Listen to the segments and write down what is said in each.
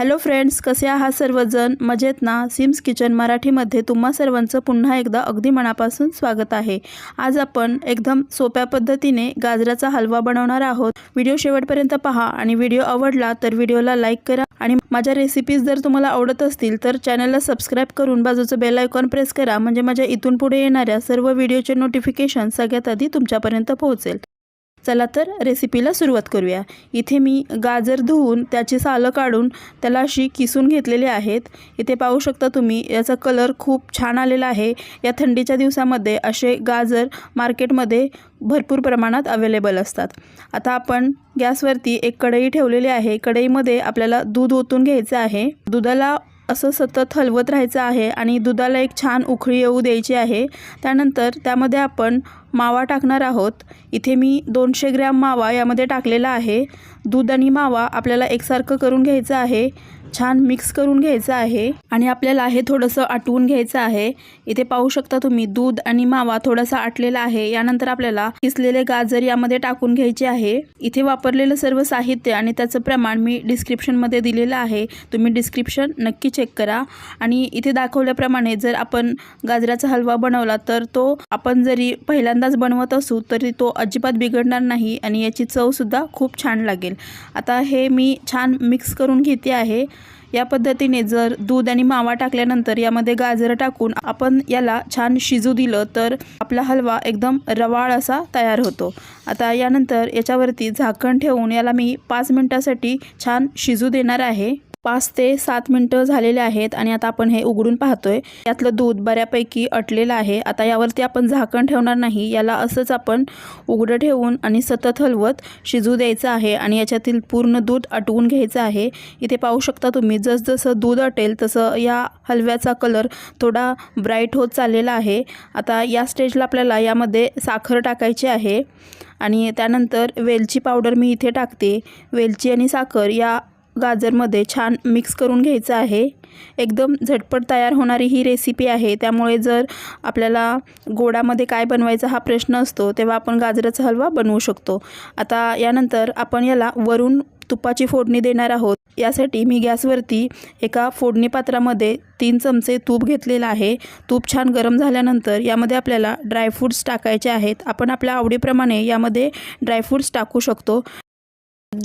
Hello friends कसे आहात सर्वजण? मजेत ना? सिम्स किचन मराठीमध्ये तुम्हा सर्वांचं पुन्हा एकदा अगदी मनापासून स्वागत आहे. आज आपण एकदम सोप्या पद्धतीने गाजराचा हलवा बनवणार आहोत. व्हिडिओ शेवटपर्यंत पहा आणि व्हिडिओ आवडला तर व्हिडिओला लाईक करा आणि माझ्या रेसिपीज जर तुम्हाला आवडत असतील तर चॅनलला सबस्क्राईब करून बाजूचं बेल आयकॉन प्रेस करा म्हणजे माझ्या इथून पुढे येणाऱ्या सर्व व्हिडिओचे नोटिफिकेशन सगळ्यात आधी तुमच्यापर्यंत पोहोचेल. चला तर रेसिपीला सुरुवात करूया. इथे मी गाजर धुवून त्याची सालं काढून त्याला अशी किसून घेतलेली आहेत. इथे पाहू शकता तुम्ही याचा कलर खूप छान आलेला आहे. या थंडीच्या दिवसामध्ये असे गाजर मार्केटमध्ये भरपूर प्रमाणात अवेलेबल असतात. आता आपण गॅसवरती एक कढई ठेवलेली आहे. कढईमध्ये आपल्याला दूध ओतून घ्यायचं आहे. दुधाला असं सतत हलवत राहायचं आहे आणि दुधाला एक छान उखळी येऊ द्यायची आहे. त्यानंतर त्यामध्ये आपण मावा टाकणार आहोत. इथे मी दोनशे ग्रॅम मावा यामध्ये टाकलेला आहे. दूध आणि मावा आपल्याला एकसारखं करून घ्यायचं आहे. छान मिक्स करून घ्यायचं आहे. आणि आपल्याला हे थोडंसं आटवून घ्यायचं आहे. इथे पाहू शकता तुम्ही दूध आणि मावा थोडासा आटलेला आहे. यानंतर आपल्याला किसलेले गाजर यामध्ये टाकून घ्यायचे आहे. इथे वापरलेलं सर्व साहित्य आणि त्याचं प्रमाण मी डिस्क्रिप्शनमध्ये दिलेलं आहे. तुम्ही डिस्क्रिप्शन नक्की चेक करा. आणि इथे दाखवल्याप्रमाणे जर आपण गाजराचा हलवा बनवला तर तो आपण जरी पहिल्यांदाच बनवत असू तरी तो अजिबात बिघडणार नाही आणि याची चवसुद्धा खूप छान लागेल. आता हे मी छान मिक्स करून घेते आहे. या पद्धतीने जर दूध आणि मावा टाकल्यानंतर यामध्ये गाजर टाकून आपण याला छान शिजू दिलं तर आपला हलवा एकदम रवाळ असा तयार होतो. आता यानंतर याच्यावरती झाकण ठेवून याला मी पाच मिनटासाठी छान शिजू देणार आहे. पाच ते सात मिनटं झालेले आहेत आणि आता आपण हे उघडून पाहतोय. यातलं दूध बऱ्यापैकी अटलेलं आहे. आता यावरती आपण झाकण ठेवणार नाही. याला असंच आपण उघडं ठेवून आणि सतत हलवत शिजू द्यायचं आहे आणि याच्यातील पूर्ण दूध आटवून घ्यायचं आहे. इथे पाहू शकता तुम्ही जसजसं दूध अटेल तसं या हलव्याचा कलर थोडा ब्राईट होत चाललेला आहे. आता या स्टेजला आपल्याला यामध्ये साखर टाकायची आहे आणि त्यानंतर वेलची पावडर मी इथे टाकते. वेलची आणि साखर या गाजरमध्ये छान मिक्स करून घ्यायचं आहे. एकदम झटपट तयार होणारी ही रेसिपी आहे. त्यामुळे जर आपल्याला गोडामध्ये काय बनवायचा हा प्रश्न असतो तेव्हा आपण गाजराचा हलवा बनवू शकतो. आता यानंतर आपण याला वरून तुपाची फोडणी देणार आहोत. यासाठी मी गॅसवरती एका फोडणी पात्रामध्ये तीन चमचे तूप घेतलेलं आहे. तूप छान गरम झाल्यानंतर यामध्ये आपल्याला ड्रायफ्रूट्स टाकायचे आहेत. आपण आपल्या आवडीप्रमाणे यामध्ये ड्रायफ्रूट्स टाकू शकतो.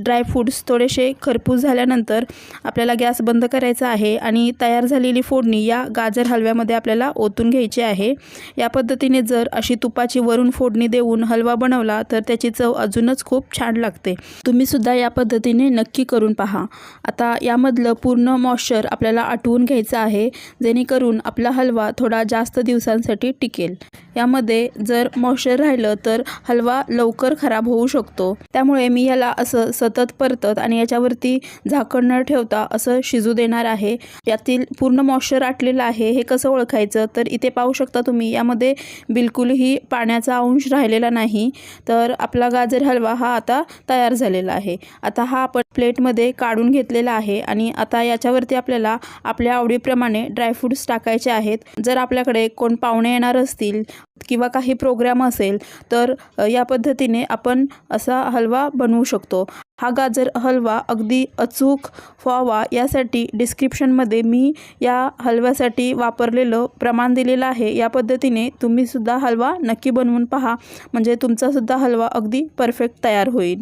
ड्रायफ्रूट्स थोडेसे खरपूस झाल्यानंतर आपल्याला गॅस बंद करायचा आहे आणि तयार झालेली फोडणी या गाजर हलव्यामध्ये आपल्याला ओतून घ्यायची आहे. या पद्धतीने जर अशी तुपाची वरून फोडणी देऊन हलवा बनवला तर त्याची चव अजूनच खूप छान लागते. तुम्हीसुद्धा या पद्धतीने नक्की करून पहा. आता यामधलं पूर्ण मॉइश्चर आपल्याला आटवून घ्यायचं आहे जेणेकरून आपला हलवा थोडा जास्त दिवसांसाठी टिकेल. यामध्ये जर मॉइश्चर राहिलं तर हलवा लवकर खराब होऊ शकतो. त्यामुळे मी याला असं सतत परतत आणि याच्यावरती झाकण न ठेवता असं शिजू देणार आहे. यातील पूर्ण मॉइश्चर आटलेलं आहे. हे कसं ओळखायचं? तर इथे पाहू शकता तुम्ही यामध्ये बिलकुलही पाण्याचा अंश राहिलेला नाही. तर आपला गाजर हलवा हा आता तयार झालेला आहे. आता हा आपण प्लेटमध्ये काढून घेतलेला आहे आणि आता याच्यावरती आपल्याला आपल्या आवडीप्रमाणे ड्रायफ्रूट्स टाकायचे आहेत. जर आपल्याकडे कोण पाहुणे येणार असतील किंवा काही प्रोग्राम असेल तर या पद्धतीने आपण असा हलवा बनवू शकतो. हा गाजर हलवा अगदी अचूक व्हावा यासाठी डिस्क्रिप्शनमध्ये मी या हलव्यासाठी वापरलेलं प्रमाण दिलेलं आहे. या पद्धतीने तुम्हीसुद्धा हलवा नक्की बनवून पहा. म्हणजे तुमचासुद्धा हलवा अगदी परफेक्ट तयार होईल.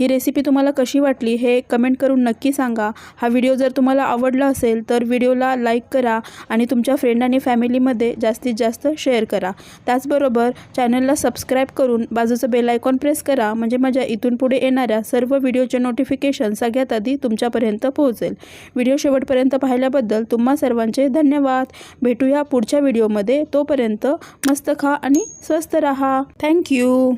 ही रेसिपी तुम्हाला कशी वाटली हे कमेंट करून नक्की सांगा. हा व्हिडिओ जर तुम्हाला आवडला असेल तर व्हिडिओला लाईक करा आणि तुमच्या फ्रेंड आणि फॅमिलीमध्ये जास्तीत जास्त शेअर करा. त्याचबरोबर चॅनलला सबस्क्राईब करून बाजूचं बेल आयकॉन प्रेस करा म्हणजे माझ्या इथून पुढे येणाऱ्या सर्व व्हिडिओचे नोटिफिकेशन सगळ्यात आधी तुमच्यापर्यंत पोहोचेल. व्हिडिओ शेवटपर्यंत पाहिल्याबद्दल तुम्हा सर्वांचे धन्यवाद. भेटूया पुढच्या व्हिडिओमध्ये तोपर्यंत मस्त खा आणि स्वस्त रहा. थँक्यू